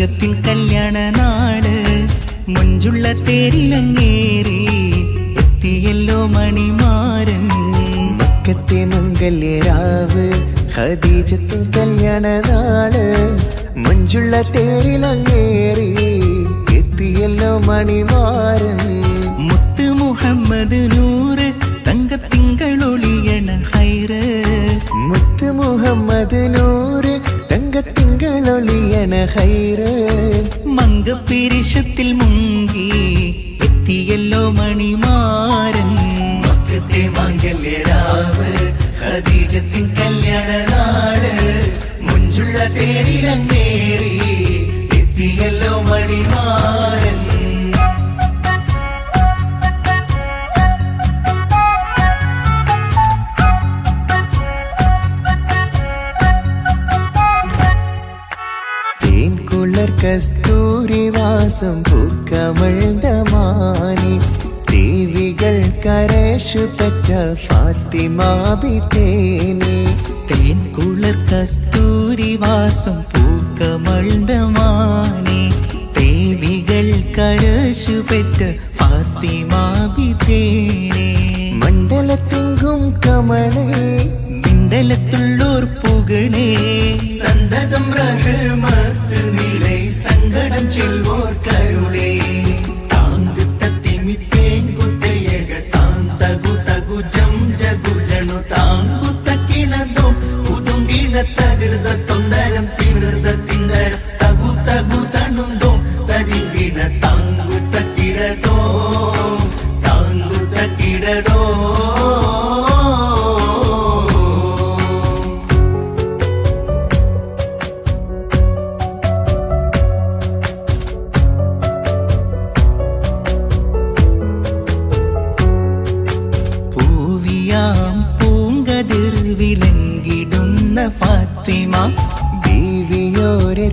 മക്കത്തെ കല്യാണ നാട് മുഞ്ചുള്ള തേരിലങ്ങേറി എത്തിയല്ലോ മണിമാരൻ. മക്കത്തെ മംഗല്യരാവ് ഖദീജത്തിൻ കല്യാണ നാട് മഞ്ചുള്ള തേരിലങ്ങേറി എത്തിയല്ലോ മണിമാരൻ. മുത്ത് മുഹമ്മദ് നൂറ് തങ്കത്തിങ്കളൊളിയണ ഹൈറ്. മുത്ത് മുഹമ്മദ് നൂറ് തങ്കത്തിങ്കളൊളിയണ ഹൈറ്. മങ്കപ്പിരിശത്തിൽ മുങ്കി എത്തിയല്ലോ മണിമാരൻ. മക്കത്തെ മാങ്കല്യരാവ് ഖദീജത്തിൻ കല്യാണ നാട്. മുഞ്ചുള്ള തേരിലങ്ങേറി എത്തിയല്ലോ മണിമാരൻ. തേൻകുളർ കസ്തൂരി വാസം പൂക്കമഴ്തമാനി ദേവികൾ കരേഷു പെറ്റ ഫാത്തിമാബി തേനി തേൻ കുളർ കസ്തൂരി വാസം പൂക്കമൾന്തമാനെ ദേവികൾ കരശു പെറ്റ ഫാത്തിമാബിതേനെ മണ്ഡലത്തെങ്കും കമളേ മിണ്ടലത്തുള്ളോർ மண்டலத்துள்ளோர் புகழே. சந்ததம் ரகுமத்து நிலை சங்கடம் செல்வோர் கருளே.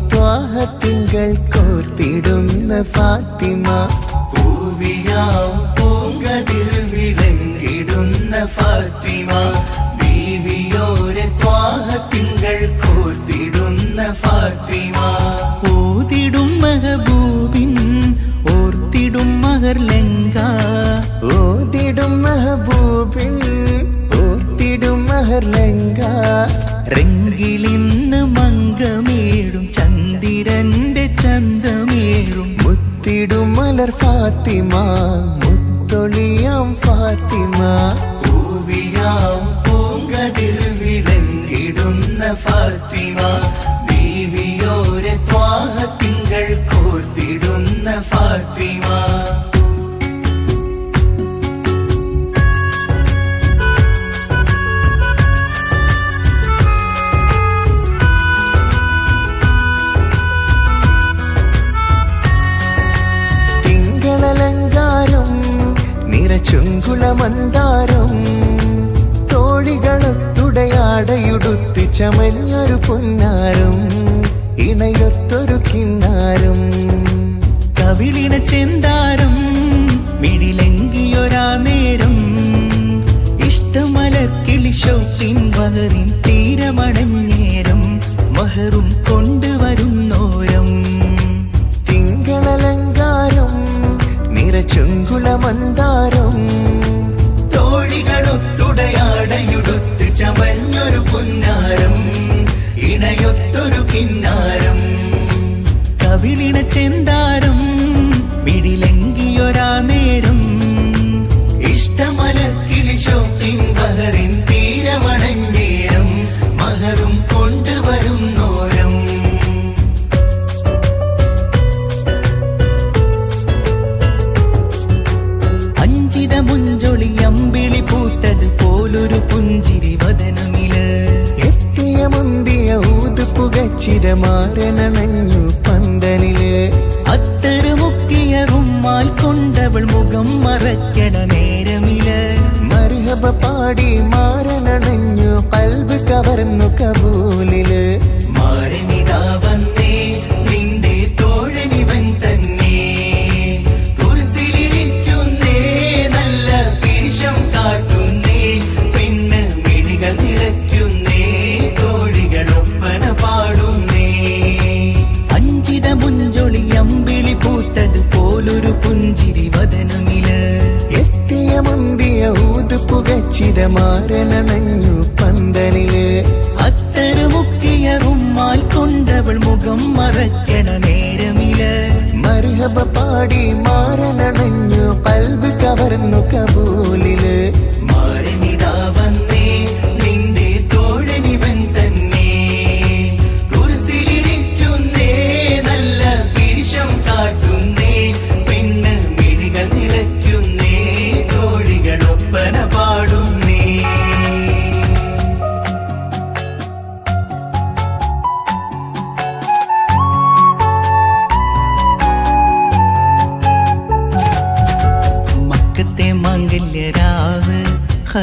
ത്വാഹത്തിങ്കൾ കോർത്തിടുന്ന ഫാത്തിമ. പൂവിയാം പൂങ്കതിർ വിളങ്ങിടുന്ന ഫാത്തിമ. ബീവിയോരെ ത്വാഹത്തിങ്കൾ കോർത്തിടുന്ന ഫാത്തിമ. ഓതിടും മഹബൂബിൻ ഓർത്തിടും മഹർ ലങ്ക. ഓതിടും മഹബൂബിൻ ഓർത്തിടും മെഹർലങ്ക റെങ്കിലിന്ന് മങ്കമേഴും ചന്ദിരന്റെ മലർ ഫാത്തിമ മുത്തൊളിയാം ഫാത്തിമ. പൂവിയാം പൂങ്കതിർ വിളങ്ങിടുന്ന ഫാത്തിമ. ബീവിയോരെ ത്വാഹത്തിങ്കൾ കോർത്തിടുന്ന ഫാത്തിമ. നിറച്ചുങ്കുളമന്താരം തോഴികളത്തുടയാടയുടുത്തി ചമഞ്ഞൊരു പൊന്നാരം. ഇണയത്തൊരു കിന്നാരം. കവിളിന ചെന്താരം മിടിലെങ്കിയൊരാ നേരം. ഇഷ്ടമലർക്കിളി ഷൗക്കിൻ വഹറിൻ തീരമണഞ്ഞേരം. മഹറും കൊണ്ടുവരുന്നോരം. തിങ്കളലങ്കാരം തോഴികളൊത്തുടയാടയുടുത്ത് ചമഞ്ഞൊരു പൊന്നാരം. ഇണയൊത്തൊരു കിന്നാരം മാറനണഞ്ഞു പന്തലിൽ അത്തരു മുക്കിയ റുമ്മാൽ കൊണ്ടവൾ മുഖം മറയ്ക്കണ നേരമിൽ മർഹബ പാടി മാറനണഞ്ഞു പൽബ് കവർന്നു കബൂലിൽ പൂത്തത് പോലൊരു പുഞ്ചിരി വതനമിൽ എത്തിയ മന്തിയ ഊത് പുകച്ചിത മാരനണഞ്ഞു പന്തനിൽ അത്തരമുക്കിയ റുമ്മാൽ കൊണ്ടവൾ മുഖം മറയ്ക്കണ നേരമിൽ. മർഹബ പാടി മാരനണഞ്ഞു പൽബ് കവർന്നു കവ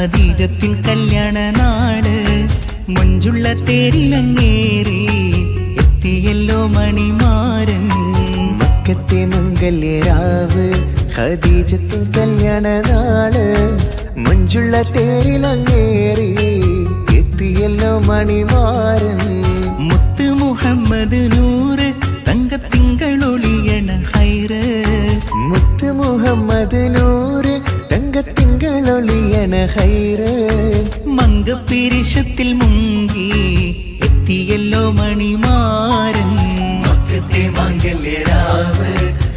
ഖദീജത്തിൻ കല്യാണ നാട് മുഞ്ചുള്ള തേരിലങ്ങേറി എത്തിയല്ലോ മണിമാരൻ. മക്കത്തെ മംഗല്യരാവ് ഖദീജത്തിൻ കല്യാണ നാൾ. മുഞ്ചുള്ള തേരിലങ്ങേറി എത്തിയല്ലോ മണിമാരൻ. മുത്ത് മുഹമ്മദ് നൂറ് തങ്കത്തിങ്കളൊളിയണ ഹൈറ്. മുത്ത് മുഹമ്മദ് നൂറ് തങ്കത്തിങ്കളൊളിയണ ഹൈറ്. മങ്കപ്പിരിശത്തിൽ മുങ്ങി എത്തിയല്ലോ മണിമാരൻ. മക്കത്തെ മംഗല്യരാവ്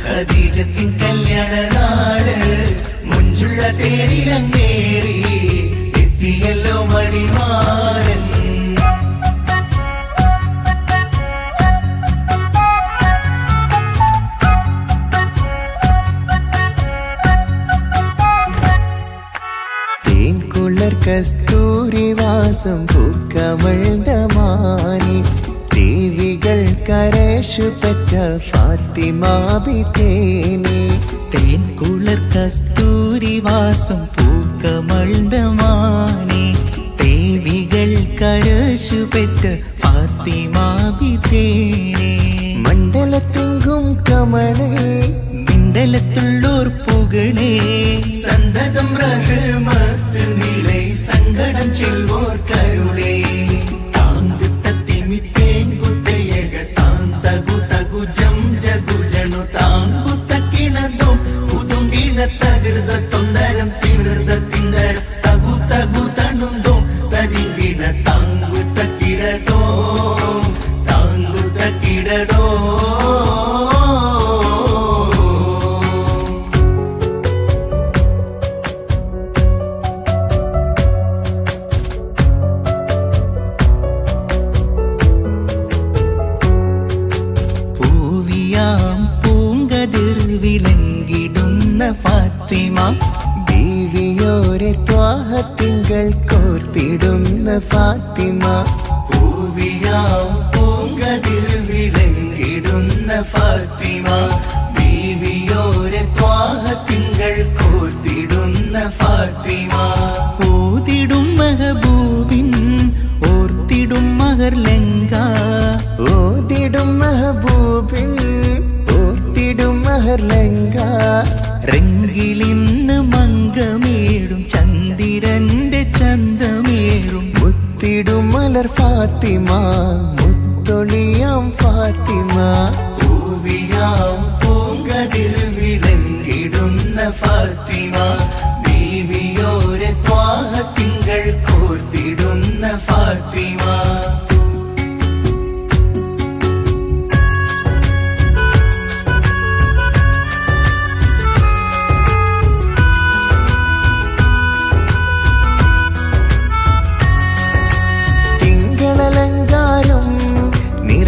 ഖദീജത്തിൻ കല്യാണ നാട് മുഞ്ചുള്ള തേരിലങ്ങേറി കസ്തൂരിവാസം പൂക്കമഴ്തമാനി ദേവികൾ കരേഷു പെറ്റ ഫാത്തിമാബി തേനി തേൻ കുളർ കസ്തൂരി വാസം പൂക്കമൾന്തമാനെ ദേവികൾ കരശു പെറ്റ ഫാത്തിമാബിതേനെ മണ്ഡലത്തെങ്കും കമളേ മിണ്ടലത്തുള്ളോർ പുകളേ സന്തതം നിളை സങ്കടം ഫാത്തിമ പൂവിയാം പൂങ്കതിൽ വിളങ്കിടുന്ന ഫാത്തിമ ബീവിയോരെ ത്വാഹത്തിങ്കൾ കോർത്തിടുന്ന ഫാത്തിമ. ഓതിടും മഹബൂബിൻ ഓർത്തിടും മഹർ ലങ്ക. ഓതിടും മെഹബൂബിൻ ഓർത്തിടും മഹർ ലങ്ക. മങ്കമേടും ഫാത്തിമ മുത്തൊളിയാം ഫാത്തിമ പൂവിയാം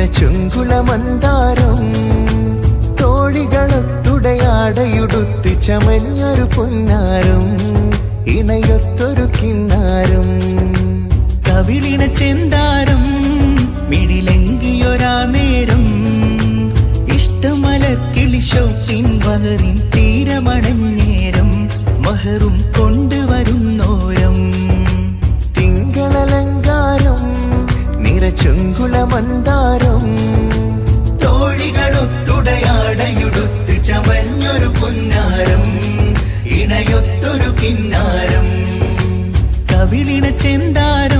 നിറച്ചുങ്കുളമന്താരം തോഴികളൊത്തുടയാടയുടുത്ത് ചമഞ്ഞൊരു പൊന്നാരം. ഇണയൊത്തൊരു കിണ്ണാരം കവിളിണ ചെന്താരം മിടിലെങ്കിയൊരാ നേരം. ഇഷ്ടമലക്കിളി ഷൗട്ടിൻ വഹറിൻ തീരമണഞ്ഞേരം. മഹറും കൊണ്ടുവരുന്നോരം നിറച്ചുങ്കുളമന്താരം തോഴികളൊത്തുടയാടയുടുത്ത് ചമഞ്ഞൊരു പൊന്നാരം ഇണയൊത്തൊരു കിന്നാരം കവിളിണ ചെന്താരം